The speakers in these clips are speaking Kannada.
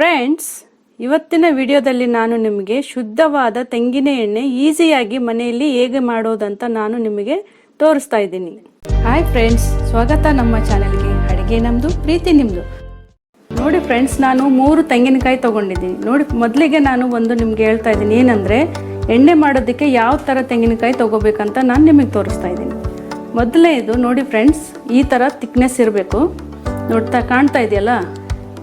ಫ್ರೆಂಡ್ಸ್ ಇವತ್ತಿನ ವಿಡಿಯೋದಲ್ಲಿ ನಾನು ನಿಮಗೆ ಶುದ್ಧವಾದ ತೆಂಗಿನ ಎಣ್ಣೆ ಈಸಿಯಾಗಿ ಮನೆಯಲ್ಲಿ ಹೇಗೆ ಮಾಡೋದಂತ ನಾನು ನಿಮಗೆ ತೋರಿಸ್ತಾ ಇದ್ದೀನಿ. ಹಾಯ್ ಫ್ರೆಂಡ್ಸ್ ಸ್ವಾಗತ ನಮ್ಮ ಚಾನೆಲ್ಗೆ. ಅಡುಗೆ ನಮ್ಮದು ಪ್ರೀತಿ ನಿಮ್ಮದು ನೋಡಿ ಫ್ರೆಂಡ್ಸ್ ನಾನು ಮೂರು ತೆಂಗಿನಕಾಯಿ ತೊಗೊಂಡಿದ್ದೀನಿ. ನೋಡಿ ಮೊದಲಿಗೆ ನಾನು ಒಂದು ನಿಮಗೆ ಹೇಳ್ತಾ ಇದ್ದೀನಿ. ಏನಂದರೆ, ಎಣ್ಣೆ ಮಾಡೋದಕ್ಕೆ ಯಾವ ಥರ ತೆಂಗಿನಕಾಯಿ ತೊಗೋಬೇಕಂತ ನಾನು ನಿಮಗೆ ತೋರಿಸ್ತಾ ಇದ್ದೀನಿ. ಮೊದಲನೇದು, ನೋಡಿ ಫ್ರೆಂಡ್ಸ್ ಈ ಥರ ತಿಕ್ನೆಸ್ ಇರಬೇಕು. ನೋಡ್ತಾ ಕಾಣ್ತಾ ಇದೆಯಲ್ಲ?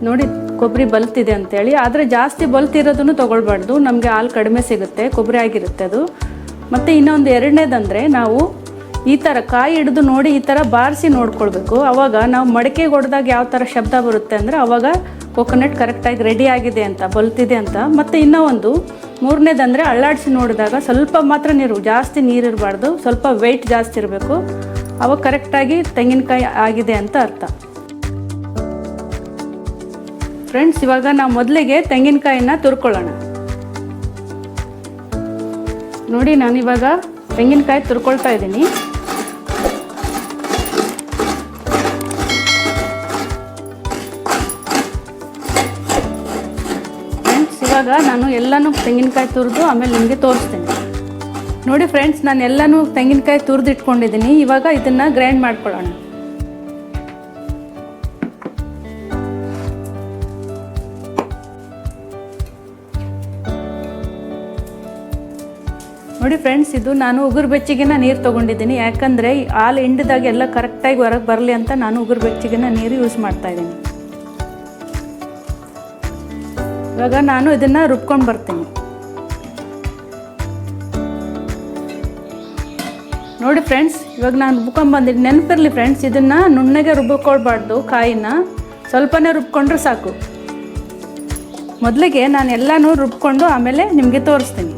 ನೋಡಿ ಕೊಬ್ಬರಿ ಬಲ್ತಿದೆ ಅಂತೇಳಿ. ಆದರೆ ಜಾಸ್ತಿ ಬಲ್ತಿರೋದನ್ನು ತೊಗೊಳ್ಬಾರ್ದು. ನಮಗೆ ಹಾಲು ಕಡಿಮೆ ಸಿಗುತ್ತೆ, ಕೊಬ್ಬರಿ ಆಗಿರುತ್ತೆ ಅದು. ಮತ್ತು ಇನ್ನೊಂದು ಎರಡನೇದಂದರೆ ನಾವು ಈ ಥರ ಕಾಯಿ ಹಿಡಿದು ನೋಡಿ ಈ ಥರ ಬಾರಿಸಿ ನೋಡ್ಕೊಳ್ಬೇಕು. ಆವಾಗ ನಾವು ಮಡಕೆ ಹೊಡೆದಾಗ ಯಾವ ಥರ ಶಬ್ದ ಬರುತ್ತೆ ಅಂದರೆ ಆವಾಗ ಕೊಕೊನಟ್ ಕರೆಕ್ಟಾಗಿ ರೆಡಿ ಆಗಿದೆ ಅಂತ, ಬಲ್ತಿದೆ ಅಂತ. ಮತ್ತು ಇನ್ನೂ ಒಂದು, ಮೂರನೇದಂದರೆ ಅಳ್ಳಾಡಿಸಿ ನೋಡಿದಾಗ ಸ್ವಲ್ಪ ಮಾತ್ರ ನೀರು, ಜಾಸ್ತಿ ನೀರಿರಬಾರ್ದು ಸ್ವಲ್ಪ ವೆಯ್ಟ್ ಜಾಸ್ತಿ ಇರಬೇಕು. ಅವಾಗ ಕರೆಕ್ಟಾಗಿ ತೆಂಗಿನಕಾಯಿ ಆಗಿದೆ ಅಂತ ಅರ್ಥ. ಫ್ರೆಂಡ್ಸ್, ಇವಾಗ ನಾವು ಮೊದಲಿಗೆ ತೆಂಗಿನಕಾಯಿನ ತುರ್ಕೊಳ್ಳೋಣ. ನೋಡಿ, ನಾನು ಇವಾಗ ತೆಂಗಿನಕಾಯಿ ತುರ್ಕೊಳ್ತಾ ಇದ್ದೀನಿ. ಫ್ರೆಂಡ್ಸ್, ಇವಾಗ ನಾನು ಎಲ್ಲನೂ ತೆಂಗಿನಕಾಯಿ ತುರಿದು ಆಮೇಲೆ ನಿಮಗೆ ತೋರಿಸ್ತೇನೆ. ನೋಡಿ, ಫ್ರೆಂಡ್ಸ್, ನಾನು ಎಲ್ಲನೂ ತೆಂಗಿನಕಾಯಿ ತುರಿದಿಟ್ಕೊಂಡಿದ್ದೀನಿ. ಇವಾಗ ಇದನ್ನು ಗ್ರೈಂಡ್ ಮಾಡ್ಕೊಳ್ಳೋಣ. ನೋಡಿ ಫ್ರೆಂಡ್ಸ್ ಇದು ನಾನು ಉಗುರು ಬೆಚ್ಚಗಿನ ನೀರು ತೊಗೊಂಡಿದ್ದೀನಿ. ಯಾಕಂದರೆ ಹಾಲು ಹಿಂಡಿದಾಗ ಎಲ್ಲ ಕರೆಕ್ಟಾಗಿ ಹೊರಗೆ ಬರಲಿ ಅಂತ ನಾನು ಉಗುರು ಬೆಚ್ಚಿಗೆನ ನೀರು ಯೂಸ್ ಮಾಡ್ತಾ ಇದ್ದೀನಿ. ಇವಾಗ ನಾನು ಇದನ್ನು ರುಬ್ಕೊಂಡು ಬರ್ತೀನಿ. ನೋಡಿ ಫ್ರೆಂಡ್ಸ್ ಇವಾಗ ನಾನು ರುಬ್ಕೊಂಡು ಬಂದಿದ್ದು ನೆನಪಿರಲಿ ಫ್ರೆಂಡ್ಸ್ ಇದನ್ನು ನುಣ್ಣಗೆ ರುಬ್ಬಿಕೊಳ್ಬಾರ್ದು ಕಾಯಿನ. ಸ್ವಲ್ಪನೇ ರುಬ್ಕೊಂಡ್ರೆ ಸಾಕು. ಮೊದಲಿಗೆ ನಾನು ಎಲ್ಲನೂ ರುಬ್ಕೊಂಡು ಆಮೇಲೆ ನಿಮಗೆ ತೋರಿಸ್ತೀನಿ.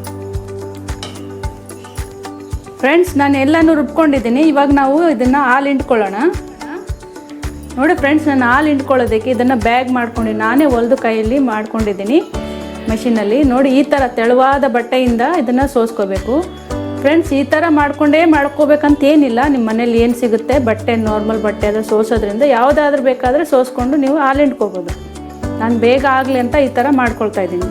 ಫ್ರೆಂಡ್ಸ್ ನಾನು ಎಲ್ಲನೂ ರುಬ್ಕೊಂಡಿದ್ದೀನಿ. ಇವಾಗ ನಾವು ಇದನ್ನು ಹಾಲು ಹಿಂಡ್ಕೊಳ್ಳೋಣ. ನೋಡಿ ಫ್ರೆಂಡ್ಸ್ ನಾನು ಹಾಲು ಹಿಂಡ್ಕೊಳ್ಳೋದಕ್ಕೆ ಇದನ್ನು ಬ್ಯಾಗ್ ಮಾಡ್ಕೊಂಡು ನಾನೇ ಹೊಲ್ದು ಕೈಯಲ್ಲಿ ಮಾಡ್ಕೊಂಡಿದ್ದೀನಿ ಮೆಷಿನಲ್ಲಿ ನೋಡಿ, ಈ ಥರ ತೆಳುವಾದ ಬಟ್ಟೆಯಿಂದ ಇದನ್ನು ಸೋಸ್ಕೋಬೇಕು. ಫ್ರೆಂಡ್ಸ್ ಈ ಥರ ಮಾಡ್ಕೊಂಡೇ ಮಾಡ್ಕೋಬೇಕಂತ ಏನಿಲ್ಲ. ನಿಮ್ಮ ಮನೇಲಿ ಏನು ಸಿಗುತ್ತೆ? ಬಟ್ಟೆ ನಾರ್ಮಲ್ ಬಟ್ಟೆ ಅದು ಸೋಸೋದ್ರಿಂದ ಯಾವುದಾದ್ರೂ ಬೇಕಾದರೆ ಸೋಸ್ಕೊಂಡು ನೀವು ಹಾಲು ಹಿಂಡ್ಕೋಬೋದು. ನಾನು ಬೇಗ ಆಗಲಿ ಅಂತ ಈ ಥರ ಮಾಡ್ಕೊಳ್ತಾ ಇದ್ದೀನಿ.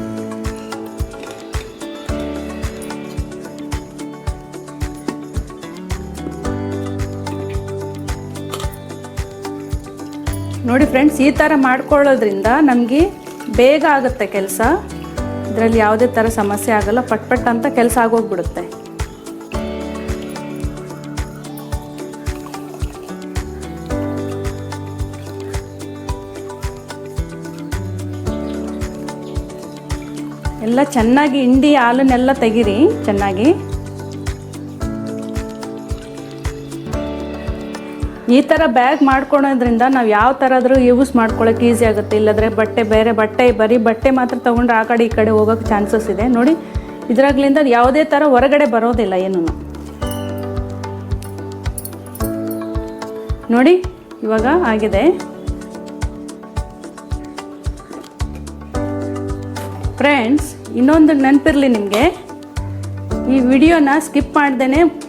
ನೋಡಿ ಫ್ರೆಂಡ್ಸ್ ಈ ಥರ ಮಾಡ್ಕೊಳ್ಳೋದ್ರಿಂದ ನಮಗೆ ಬೇಗ ಆಗುತ್ತೆ ಕೆಲಸ. ಇದರಲ್ಲಿ ಯಾವುದೇ ಥರ ಸಮಸ್ಯೆ ಆಗಲ್ಲ, ಪಟ್ ಪಟ್ ಅಂತ ಕೆಲಸ ಆಗೋಗ್ಬಿಡುತ್ತೆ. ಎಲ್ಲ ಚೆನ್ನಾಗಿ ಹಿಂಡಿ ಹಾಲನ್ನೆಲ್ಲ ತೆಗೀರಿ ಚೆನ್ನಾಗಿ. ಈ ಥರ ಬ್ಯಾಗ್ ಮಾಡ್ಕೊಳೋದ್ರಿಂದ ನಾವು ಯಾವ ಥರ ಆದರೂ ಯೂಸ್ ಮಾಡ್ಕೊಳ್ಳೋಕೆ ಈಸಿ ಆಗುತ್ತೆ. ಇಲ್ಲದ್ರೆ ಬಟ್ಟೆ ಬೇರೆ ಬಟ್ಟೆ, ಬರೀ ಬಟ್ಟೆ ಮಾತ್ರ ತೊಗೊಂಡ್ರೆ ಆ ಕಡೆ ಈ ಕಡೆ ಹೋಗೋಕೆ ಚಾನ್ಸಸ್ ಇದೆ. ನೋಡಿ, ಇದ್ರಾಗ್ಲಿಂದ ಯಾವುದೇ ಥರ ಹೊರಗಡೆ ಬರೋದಿಲ್ಲ ಏನೂ. ನೋಡಿ, ಇವಾಗ ಆಗಿದೆ. ಫ್ರೆಂಡ್ಸ್ ಇನ್ನೊಂದು ನೆನಪಿರಲಿ ನಿಮಗೆ. ಈ ವಿಡಿಯೋನ ಸ್ಕಿಪ್ ಮಾಡ್ದೇ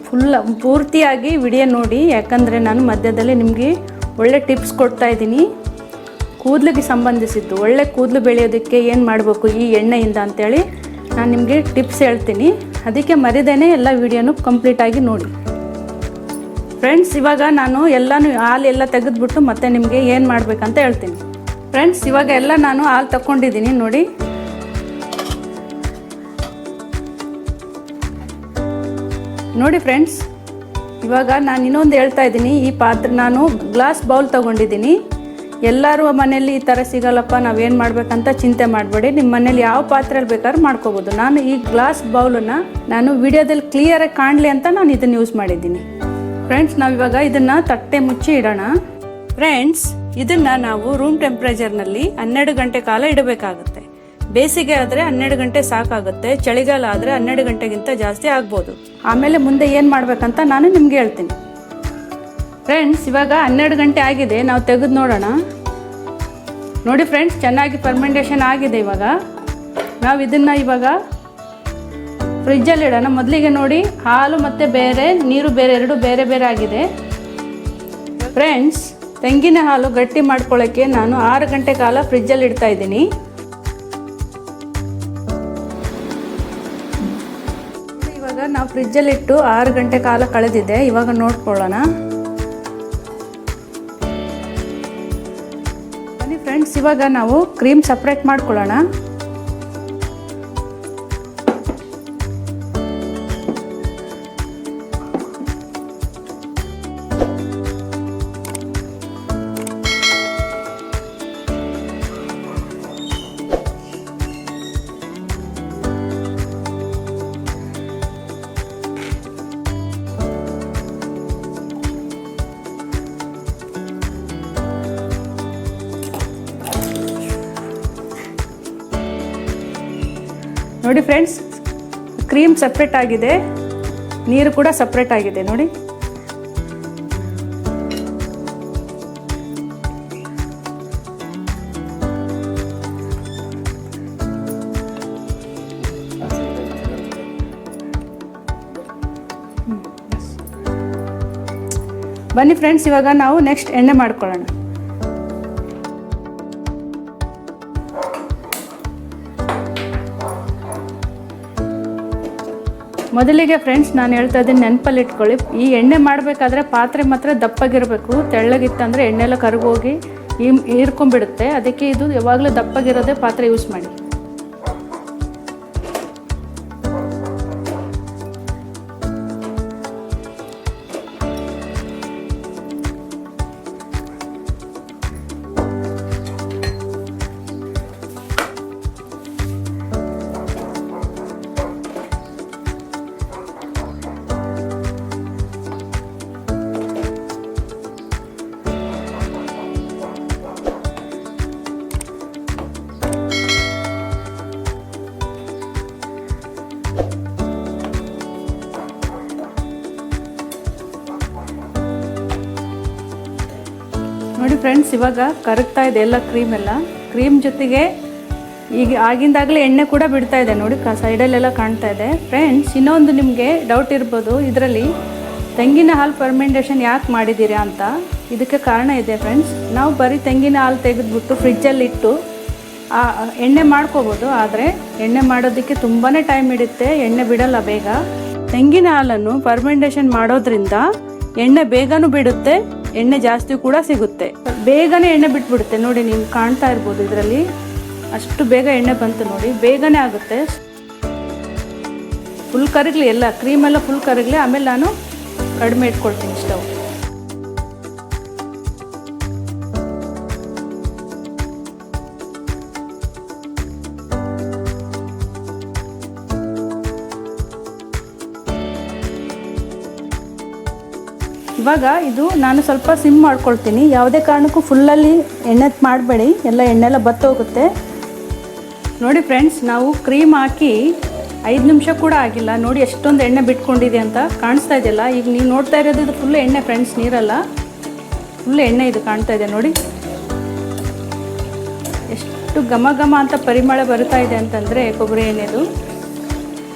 ಫುಲ್ ಪೂರ್ತಿಯಾಗಿ ವಿಡಿಯೋ ನೋಡಿ, ಯಾಕಂದರೆ ನಾನು ಮಧ್ಯದಲ್ಲಿ ನಿಮಗೆ ಒಳ್ಳೆ ಟಿಪ್ಸ್ ಕೊಡ್ತಾ ಇದ್ದೀನಿ. ಕೂದಲಿಗೆ ಸಂಬಂಧಿಸಿದ್ದು, ಒಳ್ಳೆ ಕೂದಲು ಬೆಳೆಯೋದಕ್ಕೆ ಏನು ಮಾಡಬೇಕು ಈ ಎಣ್ಣೆಯಿಂದ ಅಂತೇಳಿ ನಾನು ನಿಮಗೆ ಟಿಪ್ಸ್ ಹೇಳ್ತೀನಿ. ಅದಕ್ಕೆ ಮರಿದೇನೆ ಎಲ್ಲ ವಿಡಿಯೋನು ಕಂಪ್ಲೀಟಾಗಿ ನೋಡಿ. ಫ್ರೆಂಡ್ಸ್ ಇವಾಗ ನಾನು ಎಲ್ಲನೂ ಹಾಲು ಎಲ್ಲ ತೆಗೆದ್ಬಿಟ್ಟು ಮತ್ತೆ ನಿಮಗೆ ಏನು ಮಾಡಬೇಕಂತ ಹೇಳ್ತೀನಿ. ಫ್ರೆಂಡ್ಸ್ ಇವಾಗ ಎಲ್ಲ ನಾನು ಹಾಲು ತಗೊಂಡಿದ್ದೀನಿ ನೋಡಿ. ನೋಡಿ ಫ್ರೆಂಡ್ಸ್ ಇವಾಗ ನಾನು ಇನ್ನೊಂದು ಹೇಳ್ತಾ ಇದ್ದೀನಿ. ಈ ಪಾತ್ರೆ ನಾನು ಗ್ಲಾಸ್ ಬೌಲ್ ತೊಗೊಂಡಿದ್ದೀನಿ. ಎಲ್ಲರೂ ಮನೇಲಿ ಈ ಥರ ಸಿಗಲ್ಲಪ್ಪ, ನಾವೇನು ಮಾಡಬೇಕಂತ ಚಿಂತೆ ಮಾಡಬೇಡಿ. ನಿಮ್ಮ ಮನೇಲಿ ಯಾವ ಪಾತ್ರೆಯಲ್ಲಿ ಬೇಕಾದ್ರೂ ಮಾಡ್ಕೋಬೋದು. ನಾನು ಈ ಗ್ಲಾಸ್ ಬೌಲನ್ನು ನಾನು ವಿಡಿಯೋದಲ್ಲಿ ಕ್ಲಿಯರಾಗಿ ಕಾಣಲಿ ಅಂತ ನಾನು ಇದನ್ನು ಯೂಸ್ ಮಾಡಿದ್ದೀನಿ. ಫ್ರೆಂಡ್ಸ್ ನಾವಿವಾಗ ಇದನ್ನು ತಟ್ಟೆ ಮುಚ್ಚಿ ಇಡೋಣ. ಫ್ರೆಂಡ್ಸ್ ಇದನ್ನು ನಾವು ರೂಮ್ ಟೆಂಪ್ರೇಚರ್ನಲ್ಲಿ ಹನ್ನೆರಡು ಗಂಟೆ ಕಾಲ ಇಡಬೇಕಾಗುತ್ತೆ. ಬೇಸಿಗೆ ಆದರೆ ಹನ್ನೆರಡು ಗಂಟೆ ಸಾಕಾಗುತ್ತೆ, ಚಳಿಗಾಲ ಆದರೆ ಹನ್ನೆರಡು ಗಂಟೆಗಿಂತ ಜಾಸ್ತಿ ಆಗ್ಬೋದು. ಆಮೇಲೆ ಮುಂದೆ ಏನು ಮಾಡಬೇಕಂತ ನಾನು ನಿಮ್ಗೆ ಹೇಳ್ತೀನಿ. ಫ್ರೆಂಡ್ಸ್ ಇವಾಗ ಹನ್ನೆರಡು ಗಂಟೆ ಆಗಿದೆ, ನಾವು ತೆಗೆದು ನೋಡೋಣ. ನೋಡಿ ಫ್ರೆಂಡ್ಸ್ ಚೆನ್ನಾಗಿ ಫರ್ಮೆಂಟೇಷನ್ ಆಗಿದೆ ಇವಾಗ. ನಾವು ಇದನ್ನು ಇವಾಗ ಫ್ರಿಜ್ಜಲ್ಲಿ ಇಡೋಣ ಮೊದಲಿಗೆ ನೋಡಿ, ಹಾಲು ಮತ್ತು ಬೇರೆ, ನೀರು ಬೇರೆ, ಎರಡು ಬೇರೆ ಬೇರೆ ಆಗಿದೆ. ಫ್ರೆಂಡ್ಸ್ ತೆಂಗಿನ ಹಾಲು ಗಟ್ಟಿ ಮಾಡ್ಕೊಳ್ಳೋಕ್ಕೆ ನಾನು ಆರು ಗಂಟೆ ಕಾಲ ಫ್ರಿಜ್ಜಲ್ಲಿ ಇಡ್ತಾ ಇದ್ದೀನಿ. ನಾವು ಫ್ರಿಜ್ಜಲ್ಲಿಟ್ಟು ಆರು ಗಂಟೆ ಕಾಲ ಕಳೆದಿದೆ. ಇವಾಗ ನೋಡ್ಕೊಳ್ಳೋಣ. ಬನ್ನಿ ಫ್ರೆಂಡ್ಸ್ ಇವಾಗ ನಾವು ಕ್ರೀಮ್ ಸಪ್ರೇಟ್ ಮಾಡ್ಕೊಳ್ಳೋಣ. ನೋಡಿ ಫ್ರೆಂಡ್ಸ್ ಕ್ರೀಮ್ ಸಪ್ರೇಟ್ ಆಗಿದೆ, ನೀರು ಕೂಡ ಸಪ್ರೇಟ್ ಆಗಿದೆ, ನೋಡಿ. ಬನ್ನಿ ಫ್ರೆಂಡ್ಸ್ ಇವಾಗ ನಾವು ನೆಕ್ಸ್ಟ್ ಎಣ್ಣೆ ಮಾಡ್ಕೊಳ್ಳೋಣ. ಮೊದಲಿಗೆ ಫ್ರೆಂಡ್ಸ್ ನಾನು ಹೇಳ್ತಾ ಇದ್ದೀನಿ ನೆನಪಲ್ಲಿ ಇಟ್ಕೊಳ್ಳಿ ಈ ಎಣ್ಣೆ ಮಾಡಬೇಕಾದ್ರೆ ಪಾತ್ರೆ ಮಾತ್ರ ದಪ್ಪಗಿರಬೇಕು. ತೆಳ್ಳಗಿತ್ತಂದರೆ ಎಣ್ಣೆ ಎಲ್ಲ ಕರಗೋಗಿ ಹೀರ್ಕೊಂಡ್ಬಿಡುತ್ತೆ ಅದಕ್ಕೆ ಇದು ಯಾವಾಗಲೂ ದಪ್ಪಗಿರೋದೇ ಪಾತ್ರೆ ಯೂಸ್ ಮಾಡಿ. ನೋಡಿ ಫ್ರೆಂಡ್ಸ್ ಇವಾಗ ಕರಗ್ತಾ ಇದೆ ಎಲ್ಲ ಕ್ರೀಮ್ ಎಲ್ಲ. ಕ್ರೀಮ್ ಜೊತೆಗೆ ಈಗ ಆಗಿಂದಾಗಲೇ ಎಣ್ಣೆ ಕೂಡ ಬಿಡ್ತಾ ಇದೆ. ನೋಡಿ, ಕ ಸೈಡಲ್ಲೆಲ್ಲ ಕಾಣ್ತಾ ಇದೆ. ಫ್ರೆಂಡ್ಸ್ ಇನ್ನೊಂದು ನಿಮಗೆ ಡೌಟ್ ಇರ್ಬೋದು. ಇದರಲ್ಲಿ ತೆಂಗಿನ ಹಾಲು ಫರ್ಮೆಂಟೇಷನ್ ಯಾಕೆ ಮಾಡಿದ್ದೀರಾ ಅಂತ. ಇದಕ್ಕೆ ಕಾರಣ ಇದೆ ಫ್ರೆಂಡ್ಸ್ ನಾವು ಬರೀ ತೆಂಗಿನ ಹಾಲು ತೆಗೆದುಬಿಟ್ಟು ಫ್ರಿಜ್ಜಲ್ಲಿಟ್ಟು ಆ ಎಣ್ಣೆ ಮಾಡ್ಕೋಬೋದು. ಆದರೆ ಎಣ್ಣೆ ಮಾಡೋದಕ್ಕೆ ತುಂಬಾ ಟೈಮ್ ಹಿಡಿಯುತ್ತೆ. ಎಣ್ಣೆ ಬಿಡಲ್ಲ ಬೇಗ. ತೆಂಗಿನ ಹಾಲನ್ನು ಫರ್ಮೆಂಟೇಷನ್ ಮಾಡೋದ್ರಿಂದ ಎಣ್ಣೆ ಬೇಗನೂ ಬಿಡುತ್ತೆ ಎಣ್ಣೆ ಜಾಸ್ತಿ ಕೂಡ ಸಿಗುತ್ತೆ. ಬೇಗನೆ ಎಣ್ಣೆ ಬಿಟ್ಬಿಡುತ್ತೆ. ನೋಡಿ ನೀವು ಕಾಣ್ತಾ ಇರ್ಬೋದು ಇದರಲ್ಲಿ. ಅಷ್ಟು ಬೇಗ ಎಣ್ಣೆ ಬಂತು ನೋಡಿ. ಬೇಗನೆ ಆಗುತ್ತೆ. ಫುಲ್ ಕರಗಲಿ, ಎಲ್ಲ ಕ್ರೀಮ್ ಎಲ್ಲ ಫುಲ್ ಕರಗಲಿ. ಆಮೇಲೆ ನಾನು ಕಡಿಮೆ ಇಟ್ಕೊಳ್ತೀನಿ ಸ್ಟವ್ ಇವಾಗ ಇದು ನಾನು ಸ್ವಲ್ಪ ಸಿಮ್ ಮಾಡ್ಕೊಳ್ತೀನಿ. ಯಾವುದೇ ಕಾರಣಕ್ಕೂ ಫುಲ್ಲಲ್ಲಿ ಎಣ್ಣೆ ಮಾಡಬೇಡಿ. ಎಲ್ಲ ಎಣ್ಣೆ ಎಲ್ಲ ಬತ್ತೋಗುತ್ತೆ ನೋಡಿ ಫ್ರೆಂಡ್ಸ್ ನಾವು ಕ್ರೀಮ್ ಹಾಕಿ ಐದು ನಿಮಿಷ ಕೂಡ ಆಗಿಲ್ಲ. ನೋಡಿ ಎಷ್ಟೊಂದು ಎಣ್ಣೆ ಬಿಟ್ಕೊಂಡಿದೆ ಅಂತ ಕಾಣಿಸ್ತಾ ಇದೆಯಲ್ಲ? ಈಗ ನೀವು ನೋಡ್ತಾ ಇರೋದು ಇದು ಫುಲ್ ಎಣ್ಣೆ ಫ್ರೆಂಡ್ಸ್ ನೀರಲ್ಲ? ಫುಲ್ ಎಣ್ಣೆ ಇದು ಕಾಣ್ತಾ ಇದೆ, ನೋಡಿ. ಎಷ್ಟು ಘಮ ಘಮ ಅಂತ ಪರಿಮಳ ಬರ್ತಾ ಇದೆ ಅಂತಂದರೆ ಕೊಬ್ಬರಿ ಎಣ್ಣೆದು.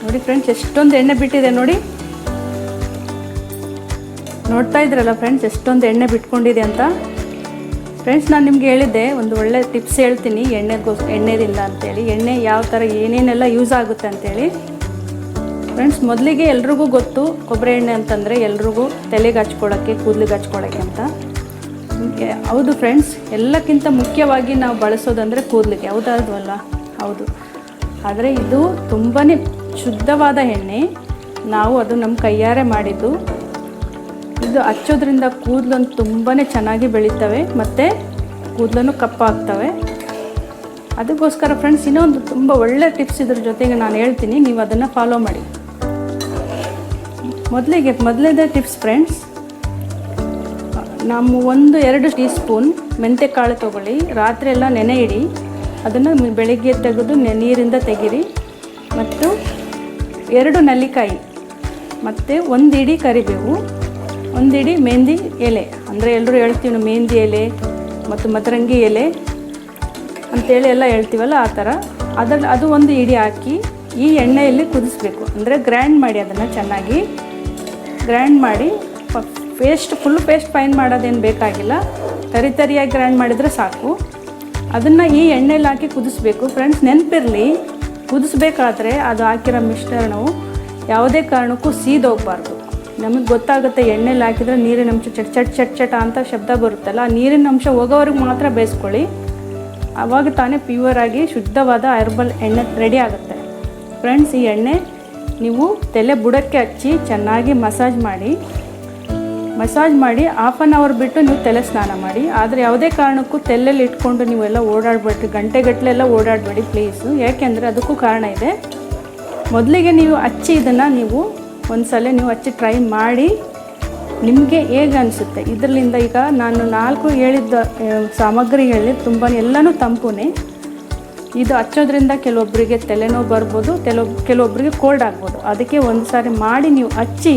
ನೋಡಿ ಫ್ರೆಂಡ್ಸ್ ಎಷ್ಟೊಂದು ಎಣ್ಣೆ ಬಿಟ್ಟಿದೆ, ನೋಡಿ. ನೋಡ್ತಾ ಇದ್ರಲ್ಲ ಫ್ರೆಂಡ್ಸ್ ಎಷ್ಟೊಂದು ಎಣ್ಣೆ ಬಿಟ್ಕೊಂಡಿದೆ ಅಂತ. ಫ್ರೆಂಡ್ಸ್ ನಾನು ನಿಮ್ಗೆ ಹೇಳಿದ್ದೆ, ಒಂದು ಒಳ್ಳೆ ಟಿಪ್ಸ್ ಹೇಳ್ತೀನಿ. ಎಣ್ಣೆಗೋ ಎಣ್ಣೆದಿಂದ ಅಂತೇಳಿ. ಎಣ್ಣೆ ಯಾವ ಥರ ಏನೇನೆಲ್ಲ ಯೂಸ್ ಆಗುತ್ತೆ ಅಂತೇಳಿ. ಫ್ರೆಂಡ್ಸ್ ಮೊದಲಿಗೆ ಎಲ್ರಿಗೂ ಗೊತ್ತು ಕೊಬ್ಬರಿ ಎಣ್ಣೆ ಅಂತಂದರೆ ಎಲ್ರಿಗೂ ತಲೆಗೆ ಹಚ್ಕೊಳ್ಳೋಕ್ಕೆ ಕೂದಲಿಗೆ ಹಚ್ಕೊಳ್ಳೋಕ್ಕೆ ಅಂತ. ಹೌದು ಫ್ರೆಂಡ್ಸ್ ಎಲ್ಲಕ್ಕಿಂತ ಮುಖ್ಯವಾಗಿ ನಾವು ಬಳಸೋದಂದರೆ ಕೂದಲಿಗೆ. ಹೌದಲ್ವಲ್ಲ ಹೌದು. ಆದರೆ ಇದು ತುಂಬಾ ಶುದ್ಧವಾದ ಎಣ್ಣೆ. ನಾವು ಅದು ನಮ್ಮ ಕೈಯಾರೆ ಮಾಡಿದ್ದು. ಇದು ಹಚ್ಚೋದ್ರಿಂದ ಕೂದಲನ್ನು ತುಂಬಾ ಚೆನ್ನಾಗಿ ಬೆಳೀತವೆ, ಮತ್ತು ಕೂದಲನ್ನು ಕಪ್ಪಾಗ್ತವೆ. ಅದಕ್ಕೋಸ್ಕರ ಫ್ರೆಂಡ್ಸ್ ಇನ್ನೊಂದು ತುಂಬ ಒಳ್ಳೆ ಟಿಪ್ಸ್ ಇದ್ರ ಜೊತೆಗೆ ನಾನು ಹೇಳ್ತೀನಿ, ನೀವು ಅದನ್ನು ಫಾಲೋ ಮಾಡಿ. ಮೊದಲಿಗೆ ಮೊದಲನೇದೇ ಟಿಪ್ಸ್ ಫ್ರೆಂಡ್ಸ್ ನಮ್ಮ ಒಂದು, ಎರಡು ಟೀ ಸ್ಪೂನ್ ಮೆಂತೆಕಾಳು ತೊಗೊಳ್ಳಿ, ರಾತ್ರಿ ಎಲ್ಲ ನೆನೆ ಇಡಿ, ಅದನ್ನು ಬೆಳಿಗ್ಗೆ ತೆಗೆದು ನೀರಿಂದ ತೆಗಿರಿ, ಮತ್ತು ಎರಡು ನಲ್ಲಿಕಾಯಿ, ಮತ್ತು ಒಂದು ಇಡೀ ಕರಿಬೇವು ಒಂದು ಇಡಿ ಮೆಹಂದಿ ಎಲೆ. ಅಂದರೆ ಎಲ್ಲರೂ ಹೇಳ್ತೀವಿ ನಾವು ಮೆಹಂದಿ ಎಲೆ ಮತ್ತು ಮದರಂಗಿ ಎಲೆ ಅಂತೇಳಿ ಎಲ್ಲ ಹೇಳ್ತೀವಲ್ಲ ಆ ಥರ. ಅದ್ರಲ್ಲಿ ಅದು ಒಂದು ಇಡಿ ಹಾಕಿ ಈ ಎಣ್ಣೆಯಲ್ಲಿ ಕುದಿಸ್ಬೇಕು. ಅಂದರೆ ಗ್ರ್ಯಾಂಡ್ ಮಾಡಿ ಅದನ್ನು ಚೆನ್ನಾಗಿ. ಗ್ರ್ಯಾಂಡ್ ಮಾಡಿ ಪೇಸ್ಟ್, ಫುಲ್ ಪೇಸ್ಟ್ ಫೈನ್ ಮಾಡೋದೇನು ಬೇಕಾಗಿಲ್ಲ. ತರಿ ತರಿಯಾಗಿ ಗ್ರ್ಯಾಂಡ್ ಮಾಡಿದರೆ ಸಾಕು. ಅದನ್ನು ಈ ಎಣ್ಣೆಯಲ್ಲಿ ಹಾಕಿ ಕುದಿಸ್ಬೇಕು. ಫ್ರೆಂಡ್ಸ್, ನೆನಪಿರಲಿ, ಕುದಿಸ್ಬೇಕಾದ್ರೆ ಅದು ಹಾಕಿರೋ ಮಿಶ್ರಣವು ಯಾವುದೇ ಕಾರಣಕ್ಕೂ ಸೀದೋಗಬಾರ್ದು. ನಮಗೆ ಗೊತ್ತಾಗುತ್ತೆ ಎಣ್ಣೆಲಿ ಹಾಕಿದ್ರೆ ನೀರಿನ ಅಂಶ ಚಟ್ ಚಟ್ ಚಟ್ ಚಟ ಅಂತ ಶಬ್ದ ಬರುತ್ತಲ್ಲ, ಆ ನೀರಿನ ಅಂಶ ಹೋಗೋವರೆಗೆ ಮಾತ್ರ ಬೇಯಿಸ್ಕೊಳ್ಳಿ. ಆವಾಗ ತಾನೇ ಪ್ಯೂರ್ ಆಗಿ ಶುದ್ಧವಾದ ಹರ್ಬಲ್ ಎಣ್ಣೆ ರೆಡಿ ಆಗುತ್ತೆ. ಫ್ರೆಂಡ್ಸ್ ಈ ಎಣ್ಣೆ ನೀವು ತಲೆ ಬುಡಕ್ಕೆ ಹಚ್ಚಿ ಚೆನ್ನಾಗಿ ಮಸಾಜ್ ಮಾಡಿ. ಮಸಾಜ್ ಮಾಡಿ ಹಾಫ್ ಆನ್ ಅವರ್ ಬಿಟ್ಟು ನೀವು ತಲೆ ಸ್ನಾನ ಮಾಡಿ. ಆದರೆ ಯಾವುದೇ ಕಾರಣಕ್ಕೂ ತಲೆಯಲ್ಲಿ ಇಟ್ಕೊಂಡು ನೀವೆಲ್ಲ ಓಡಾಡಬೇಡಿ ಗಂಟೆಗಟ್ಟಲೆಲ್ಲ ಓಡಾಡಬೇಡಿ ಪ್ಲೀಸು ಯಾಕೆಂದರೆ ಅದಕ್ಕೂ ಕಾರಣ ಇದೆ. ಮೊದಲಿಗೆ ನೀವು ಹಚ್ಚಿ ಇದನ್ನು ನೀವು ಒಂದು ಸಲ ನೀವು ಹಚ್ಚಿ ಟ್ರೈ ಮಾಡಿ, ನಿಮಗೆ ಹೇಗೆ ಅನಿಸುತ್ತೆ? ಇದರಿಂದ ಈಗ ನಾನು ನಾಲ್ಕು ಹೇಳಿದ್ದ ಹೇಳಿ ತುಂಬ ಎಲ್ಲನೂ ತಂಪುನೇ. ಇದು ಹಚ್ಚೋದ್ರಿಂದ ಕೆಲವೊಬ್ಬರಿಗೆ ತಲೆನೋವು ಬರ್ಬೋದು ಕೆಲವೊಬ್ ಕೆಲವೊಬ್ಬರಿಗೆ ಕೋಲ್ಡ್ ಆಗ್ಬೋದು. ಅದಕ್ಕೆ ಒಂದು ಸಾರಿ ಮಾಡಿ ನೀವು ಹಚ್ಚಿ,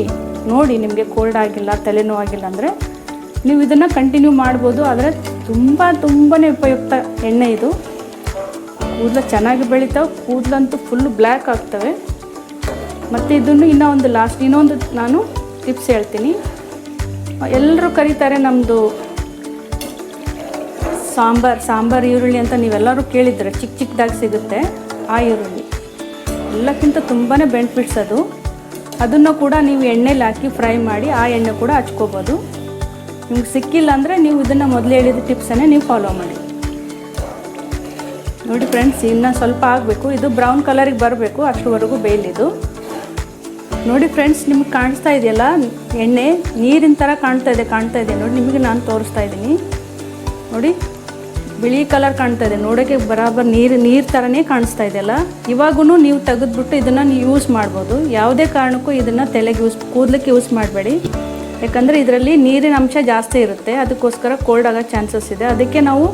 ನೋಡಿ ನಿಮಗೆ ಕೋಲ್ಡ್ ಆಗಿಲ್ಲ, ತಲೆನೋವು ಆಗಿಲ್ಲ ಅಂದರೆ, ನೀವು ಇದನ್ನು ಕಂಟಿನ್ಯೂ ಮಾಡ್ಬೋದು. ಆದರೆ ತುಂಬ ತುಂಬಾ ಉಪಯುಕ್ತ ಎಣ್ಣೆ ಇದು. ಕೂದಲು ಚೆನ್ನಾಗಿ ಬೆಳೀತಾವೆ, ಕೂದಲಂತೂ ಫುಲ್ ಬ್ಲ್ಯಾಕ್ ಆಗ್ತವೆ. ಮತ್ತು ಇದನ್ನು ಇನ್ನೂ ಒಂದು ಲಾಸ್ಟ್ ಇನ್ನೊಂದು ನಾನು ಟಿಪ್ಸ್ ಹೇಳ್ತೀನಿ. ಎಲ್ಲರೂ ಕರೀತಾರೆ ನಮ್ಮದು ಸಾಂಬಾರ್ ಸಾಂಬಾರ್ ಈರುಳ್ಳಿ ಅಂತ ನೀವೆಲ್ಲರೂ ಕೇಳಿದ್ರೆ ಚಿಕ್ಕ ಚಿಕ್ಕದಾಗಿ ಸಿಗುತ್ತೆ ಆ ಈರುಳ್ಳಿ. ಎಲ್ಲಕ್ಕಿಂತ ತುಂಬಾ ಬೆನಿಫಿಟ್ಸ್ ಅದು. ಅದನ್ನು ಕೂಡ ನೀವು ಎಣ್ಣೆಲಿ ಹಾಕಿ ಫ್ರೈ ಮಾಡಿ ಆ ಎಣ್ಣೆ ಕೂಡ ಹಚ್ಕೋಬೋದು. ನಿಮ್ಗೆ ಸಿಕ್ಕಿಲ್ಲ ಅಂದರೆ ನೀವು ಇದನ್ನು ಮೊದಲು ಹೇಳಿದ ಟಿಪ್ಸನ್ನೇ ನೀವು ಫಾಲೋ ಮಾಡಿ. ನೋಡಿ ಫ್ರೆಂಡ್ಸ್ ಇನ್ನೂ ಸ್ವಲ್ಪ ಆಗಬೇಕು. ಇದು ಬ್ರೌನ್ ಕಲರಿಗೆ ಬರಬೇಕು, ಅಷ್ಟುವರೆಗೂ ಬೇಯಲಿದು. ನೋಡಿ ಫ್ರೆಂಡ್ಸ್ ನಿಮ್ಗೆ ಕಾಣಿಸ್ತಾ ಇದೆಯಲ್ಲ? ಎಣ್ಣೆ, ನೀರಿನ ಥರ ಕಾಣ್ತಾ ಇದೆ ಕಾಣ್ತಾ ಇದೆ. ನೋಡಿ, ನಿಮಗೆ ನಾನು ತೋರಿಸ್ತಾ ಇದ್ದೀನಿ ನೋಡಿ, ಬಿಳಿ ಕಲರ್ ಕಾಣ್ತಾ ಇದೆ. ನೋಡೋಕ್ಕೆ ಬರಾಬರ್ ನೀರು ನೀರು ಥರನೇ ಕಾಣಿಸ್ತಾ ಇದೆಯಲ್ಲ? ಇವಾಗೂ ನೀವು ತೆಗೆದ್ಬಿಟ್ಟು ಇದನ್ನು ನೀವು ಯೂಸ್ ಮಾಡ್ಬೋದು. ಯಾವುದೇ ಕಾರಣಕ್ಕೂ ಇದನ್ನು ತಲೆಗೆ ಯೂಸ್ ಕೂದಲಿಕ್ಕೆ ಯೂಸ್ ಮಾಡಬೇಡಿ. ಯಾಕಂದರೆ ಇದರಲ್ಲಿ ನೀರಿನ ಅಂಶ ಜಾಸ್ತಿ ಇರುತ್ತೆ. ಅದಕ್ಕೋಸ್ಕರ ಕೋಲ್ಡ್ ಆಗೋ ಚಾನ್ಸಸ್ ಇದೆ. ಅದಕ್ಕೆ ನಾವು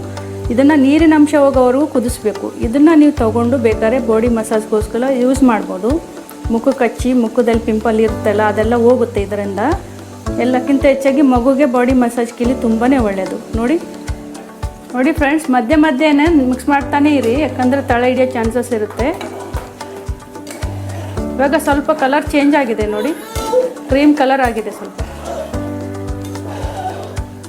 ಇದನ್ನು ನೀರಿನ ಅಂಶ ಹೋಗೋವರೆಗೂ ಕುದಿಸ್ಬೇಕು. ಇದನ್ನು ನೀವು ತೊಗೊಂಡು ಬೇಕಾದ್ರೆ ಬಾಡಿ ಮಸಾಜ್ಗೋಸ್ಕರ ಯೂಸ್ ಮಾಡ್ಬೋದು. ಮುಖಕ್ಕೆ ಕಚ್ಚಿ ಮುಖದಲ್ಲಿ ಪಿಂಪಲ್ ಇರುತ್ತಲ್ಲ, ಅದೆಲ್ಲ ಹೋಗುತ್ತೆ ಇದರಿಂದ. ಎಲ್ಲಕ್ಕಿಂತ ಹೆಚ್ಚಾಗಿ ಮಗುಗೆ ಬಾಡಿ ಮಸಾಜ್ ಕೀಲಿ ತುಂಬಾ ಒಳ್ಳೆಯದು ನೋಡಿ ನೋಡಿ ಫ್ರೆಂಡ್ಸ್ ಮಧ್ಯೆ ಮಧ್ಯೆನೇ ಮಿಕ್ಸ್ ಮಾಡ್ತಾನೆ ಇರಿ, ಯಾಕಂದರೆ ತಳ ಹಿಡಿಯೋ ಚಾನ್ಸಸ್ ಇರುತ್ತೆ. ಇವಾಗ ಸ್ವಲ್ಪ ಕಲರ್ ಚೇಂಜ್ ಆಗಿದೆ ನೋಡಿ. ಕ್ರೀಮ್ ಕಲರ್ ಆಗಿದೆ ಸ್ವಲ್ಪ.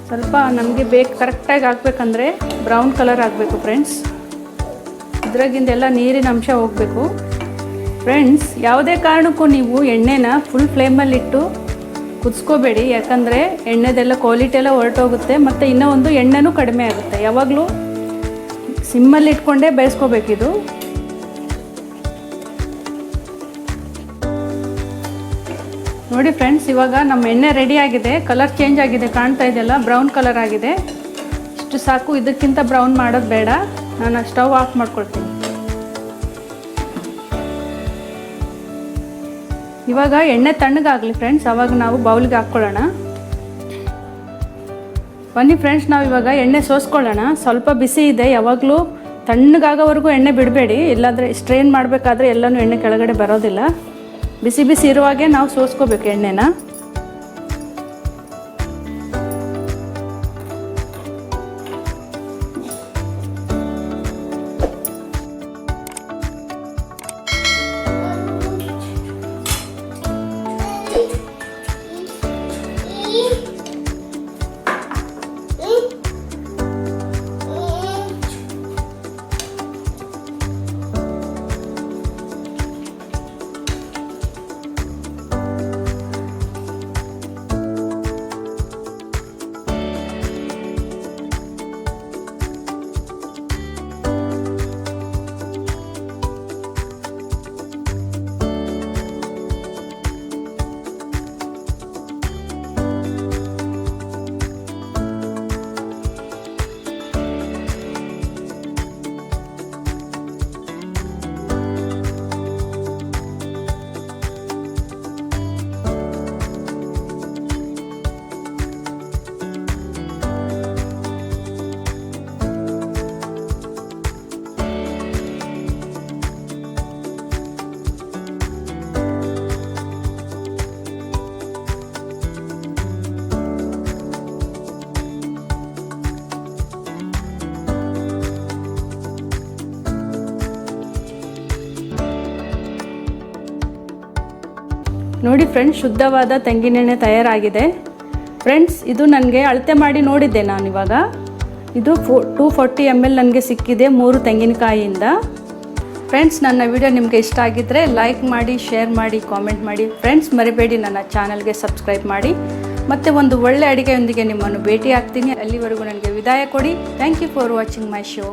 ಸ್ವಲ್ಪ ನಮಗೆ ಬೇಕು ಕರೆಕ್ಟಾಗಿ ಹಾಕ್ಬೇಕಂದ್ರೆ ಬ್ರೌನ್ ಕಲರ್ ಆಗಬೇಕು ಫ್ರೆಂಡ್ಸ್ ಇದ್ರಾಗಿಂದೆಲ್ಲ ನೀರಿನ ಅಂಶ ಹೋಗಬೇಕು. ಫ್ರೆಂಡ್ಸ್ ಯಾವುದೇ ಕಾರಣಕ್ಕೂ ನೀವು ಎಣ್ಣೆನ ಫುಲ್ ಫ್ಲೇಮಲ್ಲಿಟ್ಟು ಕುದಿಸ್ಕೋಬೇಡಿ. ಯಾಕಂದರೆ ಎಣ್ಣೆದೆಲ್ಲ ಕ್ವಾಲಿಟಿ ಎಲ್ಲ ಹೊರಟೋಗುತ್ತೆ ಮತ್ತು ಇನ್ನೂ ಒಂದು ಎಣ್ಣೆನೂ ಕಡಿಮೆ ಆಗುತ್ತೆ. ಯಾವಾಗಲೂ ಸಿಮ್ಮಲ್ಲಿ ಇಟ್ಕೊಂಡೇ ಬೇಯಿಸ್ಕೋಬೇಕಿದು ನೋಡಿ ಫ್ರೆಂಡ್ಸ್ ಇವಾಗ ನಮ್ಮ ಎಣ್ಣೆ ರೆಡಿ ಆಗಿದೆ. ಕಲರ್ ಚೇಂಜ್ ಆಗಿದೆ, ಕಾಣ್ತಾ ಇದೆಯಲ್ಲ ಬ್ರೌನ್ ಕಲರ್ ಆಗಿದೆ. ಇಷ್ಟು ಸಾಕು, ಇದಕ್ಕಿಂತ ಬ್ರೌನ್ ಮಾಡೋದು ಬೇಡ. ನಾನು ಸ್ಟವ್ ಆಫ್ ಮಾಡ್ಕೊಳ್ತೀನಿ. ಇವಾಗ ಎಣ್ಣೆ ತಣ್ಣಗಾಗಲಿ ಫ್ರೆಂಡ್ಸ್ ಅವಾಗ ನಾವು ಬೌಲ್ಗೆ ಹಾಕ್ಕೊಳ್ಳೋಣ. ಬನ್ನಿ ಫ್ರೆಂಡ್ಸ್ ನಾವು ಇವಾಗ ಎಣ್ಣೆ ಸೋಸ್ಕೊಳ್ಳೋಣ. ಸ್ವಲ್ಪ ಬಿಸಿ ಇದೆ, ಯಾವಾಗಲೂ ತಣ್ಣಗಾಗೋವರೆಗೂ ಎಣ್ಣೆ ಬಿಡಬೇಡಿ. ಇಲ್ಲಾಂದರೆ ಸ್ಟ್ರೈನ್ ಮಾಡಬೇಕಾದ್ರೆ ಎಲ್ಲನೂ ಎಣ್ಣೆ ಕೆಳಗಡೆ ಬರೋದಿಲ್ಲ. ಬಿಸಿ ಬಿಸಿ ಇರುವಾಗೆ ನಾವು ಸೋಸ್ಕೋಬೇಕು ಎಣ್ಣೆನ. ನೋಡಿ ಫ್ರೆಂಡ್ಸ್ ಶುದ್ಧವಾದ ತೆಂಗಿನೆಣ್ಣೆ ತಯಾರಾಗಿದೆ. ಫ್ರೆಂಡ್ಸ್ ಇದು ನನಗೆ ಅಳತೆ ಮಾಡಿ ನೋಡಿದ್ದೆ ನಾನು ಇವಾಗ. ಇದು ಫೋ ಟೂ ಫೋರ್ಟಿ ಎಂ ಎಲ್ ನನಗೆ ಸಿಕ್ಕಿದೆ ಮೂರು ತೆಂಗಿನಕಾಯಿಯಿಂದ. ಫ್ರೆಂಡ್ಸ್ ನನ್ನ ವಿಡಿಯೋ ನಿಮಗೆ ಇಷ್ಟ ಆಗಿದ್ದರೆ ಲೈಕ್ ಮಾಡಿ ಶೇರ್ ಮಾಡಿ ಕಾಮೆಂಟ್ ಮಾಡಿ. ಫ್ರೆಂಡ್ಸ್ ಮರಿಬೇಡಿ, ನನ್ನ ಚಾನಲ್ಗೆ ಸಬ್ಸ್ಕ್ರೈಬ್ ಮಾಡಿ. ಮತ್ತು ಒಂದು ಒಳ್ಳೆ ಅಡುಗೆಯೊಂದಿಗೆ ನಿಮ್ಮನ್ನು ಭೇಟಿ ಆಗ್ತೀನಿ ಅಲ್ಲಿವರೆಗೂ ನನಗೆ ವಿದಾಯ ಕೊಡಿ. Thank you for watching my show